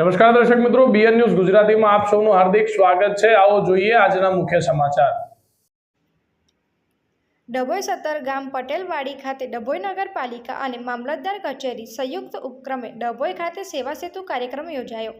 નમસ્કાર દર્શક મિત્રો બીએન ન્યૂઝ ગુજરાતીમાં આપ સૌનું હાર્દિક સ્વાગત છે. આવો જોઈએ આજના મુખ્ય સમાચાર. ડભોઈ સત્તર ગામ પટેલવાડી ખાતે ડભોઈ નગરપાલિકા અને મામલતદાર કચેરી સંયુક્ત ઉપક્રમે ડભોઈ ખાતે સેવા સેતુ કાર્યક્રમ યોજાયો.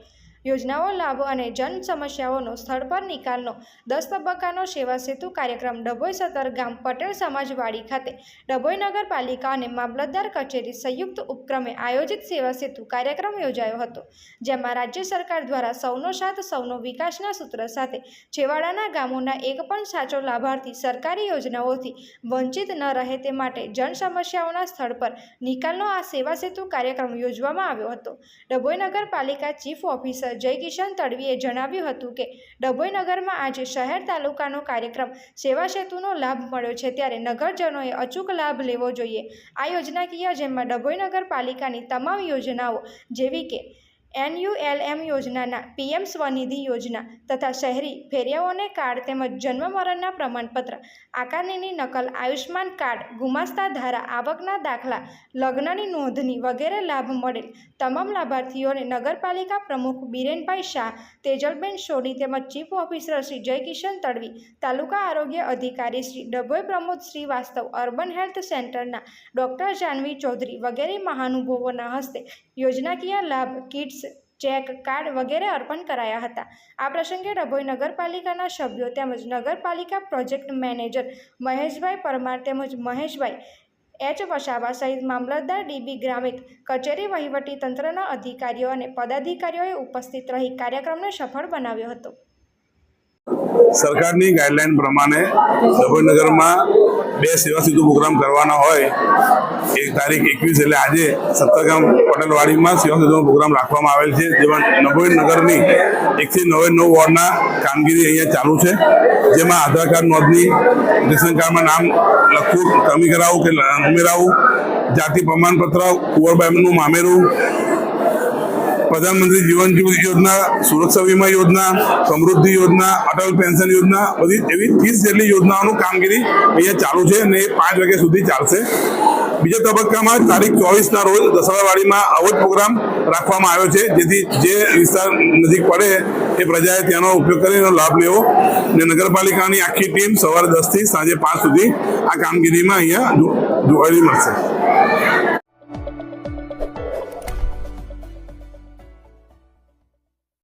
યોજનાઓ લાભો અને જન સમસ્યાઓનો સ્થળ પર નિકાલનો. દસ તબક્કાનો સેવા સેતુ કાર્યક્રમ ડભોઈ સદર ગામ પટેલ સમાજવાડી ખાતે. ડભોઈ નગરપાલિકા અને મામલતદાર કચેરી સંયુક્ત ઉપક્રમે આયોજિત સેવા સેતુ કાર્યક્રમ યોજાયો હતો, જેમાં રાજ્ય સરકાર દ્વારા સૌનો સાથ, સૌનો વિકાસના સૂત્ર સાથે છેવાડાના ગામોના એક પણ સાચો લાભાર્થી સરકારી યોજનાઓથી વંચિત ન રહે તે માટે જન સમસ્યાઓના સ્થળ પર નિકાલનો આ સેવા સેતુ કાર્યક્રમ યોજવામાં આવ્યો હતો. ડભોઈ નગરપાલિકા ચીફ ઓફિસર જય કિશન તડવીએ જણાવ્યું હતું કે ડભોઈ નગરમાં આજે શહેર તાલુકાનો કાર્યક્રમ સેવા સેતુનો લાભ મળ્યો છે ત્યારે નગરજનોએ અચૂક લાભ લેવો જોઈએ. આ યોજનાકીય જેમાં ડભોઈ નગરપાલિકાની તમામ યોજનાઓ જેવી કે એનયુએલએમ યોજનાના પીએમ સ્વનિધિ યોજના તથા શહેરી ફેરિયાઓને કાર્ડ તેમજ જન્મ મરણના પ્રમાણપત્ર, આકારણીની નકલ આયુષ્માન કાર્ડ, ગુમાસ્તા ધારા, આવકના દાખલા, લગ્નની નોંધણી વગેરે લાભ મળેલ તમામ લાભાર્થીઓને નગરપાલિકા પ્રમુખ બિરેનભાઈ શાહ, તેજલબેન સોની તેમજ ચીફ ઓફિસર શ્રી જયકિશન તડવી, તાલુકા આરોગ્ય અધિકારી શ્રી ડભોઈ પ્રમોદ શ્રીવાસ્તવ, અર્બન હેલ્થ સેન્ટરના ડૉક્ટર જાનવી ચૌધરી વગેરે મહાનુભાવોના હસ્તે યોજનાકીય લાભ, કિટ્સ, ચેક, કાર્ડ વગેરે અર્પણ કરાયા હતા. આ પ્રસંગે ડભોઈ નગરપાલિકાના સભ્યો તેમજ નગરપાલિકા પ્રોજેક્ટ મેનેજર મહેશભાઈ પરમાર તેમજ મહેશભાઈ એચ વસાવા સહિત મામલતદાર ડીબી ગ્રામિક કચેરી વહીવટી તંત્રના અધિકારીઓ અને પદાધિકારીઓએ ઉપસ્થિત રહી કાર્યક્રમને સફળ બનાવ્યો હતો. સરકારની ગાઈડલાઈન પ્રમાણે નગરમાં બે સેવા સેતુ પ્રોગ્રામ કરવાના હોય, એક તારીખ એકવીસ એટલે આજે સત્તરગામ પટેલવાડીમાં સેવા સેતુનો પ્રોગ્રામ રાખવામાં આવેલ છે, જેમાં નભોઈ નગરની એકથી નવે નવ વોર્ડના કામગીરી અહીંયા ચાલુ છે. જેમાં આધાર કાર્ડ નોંધણી, રેશન કાર્ડમાં નામ લખવું, કમી કરાવવું કે ઉમેરાવું, જાતિ પ્રમાણપત્ર કુંવરબાઈનું મામેરું પ્રધાનમંત્રી જીવન જ્યોતિ યોજના, સુરક્ષા વીમા યોજના, સમૃદ્ધિ યોજના, અટલ પેન્શન યોજના, બધી એવી ત્રીસ જેટલી યોજનાઓનું કામગીરી અહીંયા ચાલુ છે અને એ પાંચ વાગ્યા સુધી ચાલશે. બીજા તબક્કામાં તારીખ ચોવીસના રોજ દસરાવાડીમાં આવો જ પ્રોગ્રામ રાખવામાં આવ્યો છે, જેથી જે વિસ્તાર નજીક પડે એ પ્રજાએ ત્યાંનો ઉપયોગ કરી એનો લાભ લેવો. અને નગરપાલિકાની આખી ટીમ સવારે દસથી સાંજે પાંચ સુધી આ કામગીરીમાં અહીંયા જોવાની મળશે.